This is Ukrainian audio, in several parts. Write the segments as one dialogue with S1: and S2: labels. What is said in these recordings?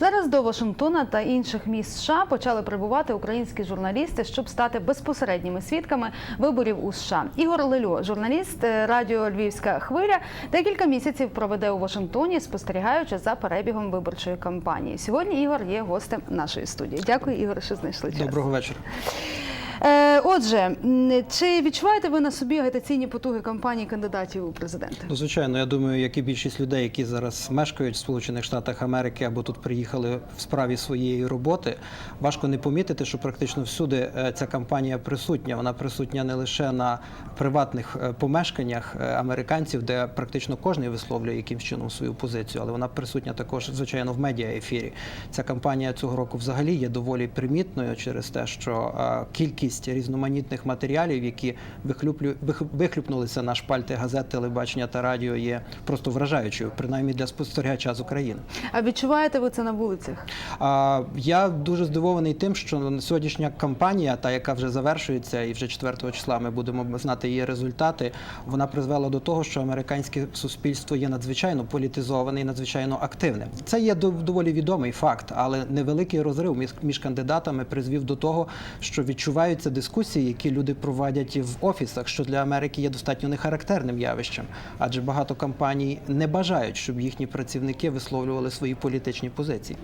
S1: Зараз до Вашингтона та інших міст США почали прибувати українські журналісти, щоб стати безпосередніми свідками виборів у США. Ігор Лельо, журналіст е, радіо Львівська хвиля, декілька місяців проведе у Вашингтоні, спостерігаючи за перебігом виборчої кампанії. Сьогодні Ігор є гостем нашої студії. Дякую, Ігор, що знайшли час.
S2: Доброго вечора.
S1: Е, отже, чи відчуваєте ви на собі агітаційні потуги кампанії кандидатів у президенти?
S2: Ну, звичайно, я думаю, як і більшість людей, які зараз мешкають в Сполучених Штатах Америки або тут приїхали в справі своєї роботи, важко не помітити, що практично всюди е, ця кампанія присутня. Вона присутня не лише на приватних е, помешканнях американців, де практично кожен висловлює якимсь чином свою позицію, але вона присутня також, звичайно, в медіаефірі. Ця кампанія цього року взагалі є доволі примітною через те, що е, кількість різноманітних матеріалів, які вихлюплю, вих- вихлюпнулися на шпальти газет, телебачення та радіо, є просто вражаючою, принаймні для спостерігача з України.
S1: А відчуваєте ви це на вулицях?
S2: А я дуже здивований тим, що сьогоднішня кампанія, та яка вже завершується, і вже 4 числа ми будемо знати її результати. Вона призвела до того, що американське суспільство є надзвичайно політизоване і надзвичайно активне. Це є доволі відомий факт, але невеликий розрив між, кандидатами призвів до того, що відчуваються дискусії, які люди проводять в офісах, що для Америки є достатньо нехарактерним явищем, адже багато компаній не бажають, щоб їхні працівники висловлювали свої політичні позиції.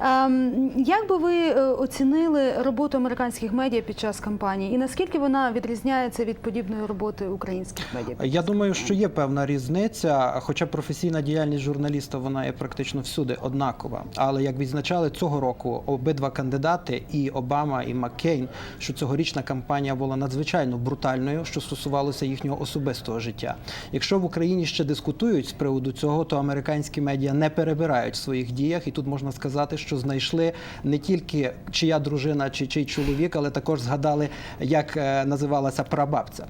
S1: Ем, як би ви е, оцінили роботу американських медіа під час кампанії, і наскільки вона відрізняється від подібної роботи українських медіа?
S2: Я думаю, що є певна різниця, хоча професійна діяльність журналіста вона є практично всюди однакова. Але як відзначали цього року обидва кандидати, і Обама, і Маккейн, що цьогорічна кампанія була надзвичайно брутальною, що стосувалося їхнього особистого життя. Якщо в Україні ще дискутують з приводу цього, то американські медіа не перебирають в своїх діях, і тут можна сказати, що знайшли не тільки чия дружина чи чий чоловік, але також згадали, як е, називалася прабабця.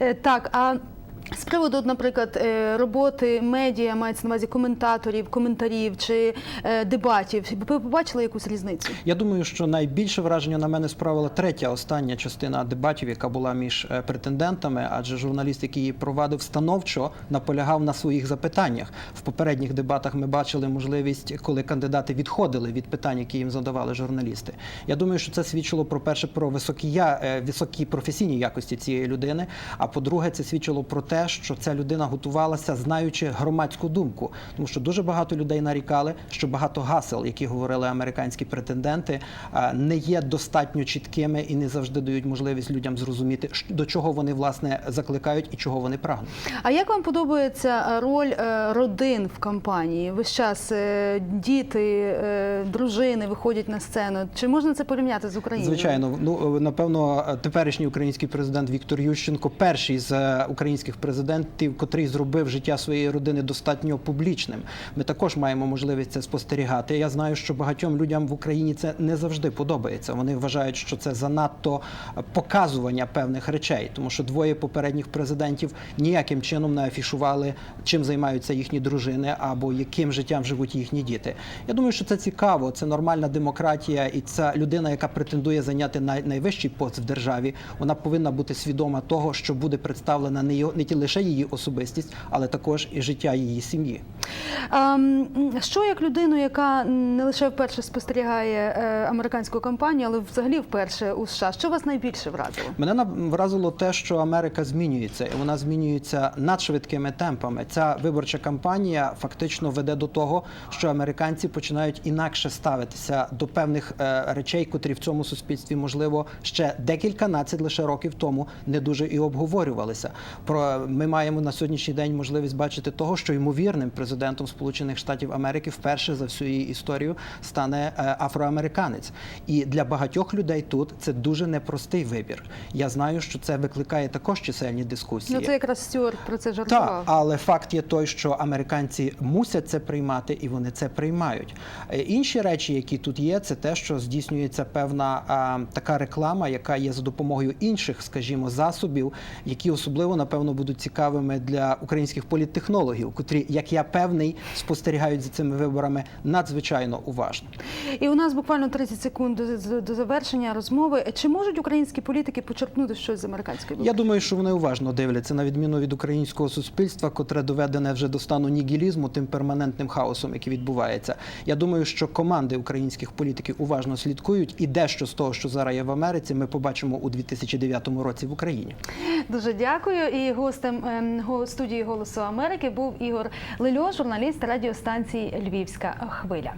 S1: Е, Так, а з приводу, наприклад, е, роботи медіа, мається на увазі коментаторів, коментарів чи е, дебатів, ви побачили якусь різницю?
S2: Я думаю, що найбільше враження на мене справила третя остання частина дебатів, яка була між е, претендентами, адже журналіст, який її провадив становчо, наполягав на своїх запитаннях. В попередніх дебатах ми бачили можливість, коли кандидати відходили від питань, які їм задавали журналісти. Я думаю, що це свідчило про перше про високі високі професійні якості цієї людини. А по-друге, це свідчило про те, що ця людина готувалася, знаючи громадську думку, тому що дуже багато людей нарікали, що багато гасел, які говорили американські претенденти, е, не є достатньо чіткими і не завжди дають можливість людям зрозуміти, до чого вони власне закликають і чого вони прагнуть.
S1: А як вам подобається е, роль е, родин в кампанії? Весь час діти, дружини виходять на сцену. Чи можна це порівняти з Україною?
S2: Звичайно, ну напевно, теперішній український президент Віктор Ющенко, перший з українських президентів, котрий зробив життя своєї родини достатньо публічним. Ми також маємо можливість це спостерігати. Я знаю, що багатьом людям в Україні це не завжди подобається. Вони вважають, що це занадто е, показування певних речей, тому що двоє попередніх президентів ніяким чином не афішували, чим займаються їхні дружини або яким життям живуть їхні діти. Я думаю, що це цікаво, це нормальна демократія, і ця людина, яка претендує зайняти найвищий пост в державі, вона повинна бути свідома того, що буде представлена не не лише її особистість, але також і життя її сім'ї.
S1: А, м, що як людину, яка не лише вперше спостерігає е, американську кампанію, але взагалі вперше у США, що вас найбільше вразило?
S2: Мене вразило те, що Америка змінюється, і вона змінюється надшвидкими темпами. Ця виборча кампанія фактично веде до того, що американці починають інакше ставитися до певних е, речей, котрі в цьому суспільстві можливо ще декільканадцять лише років тому не дуже і обговорювалися. Про ми маємо на сьогоднішній день можливість бачити того, що ймовірним президентом Сполучених Штатів Америки вперше за всю її історію стане е, афроамериканець. І для багатьох людей тут це дуже непростий вибір. Я знаю, що це викликає також чисельні дискусії.
S1: Ну це якраз Стюарт про це
S2: Так, але факт є той, що американці мусять це приймати, і вони це приймають. Е, Інші речі, які тут є, це те, що здійснюється певна а, така реклама, яка є за допомогою інших, скажімо, засобів, які особливо напевно будуть цікавими для українських політтехнологів, котрі, як я певний, спостерігають за цими виборами надзвичайно уважно.
S1: І у нас буквально 30 секунд до, завершення розмови. Чи можуть українські політики почерпнути щось з американської
S2: Я думаю, що вони уважно дивляться на відміну від українського суспільства, котре доведене вже до стану нігілізму, тим перманентним хаосом, який відбувається. Я думаю, що команди українських політиків уважно слідкують, і дещо з того, що зараз є в Америці, ми побачимо у 2009 році в Україні.
S1: Дуже дякую. І гостем ем, студії Голосу Америки був Ігор Лельо, журналіст радіостанції Львівська хвиля.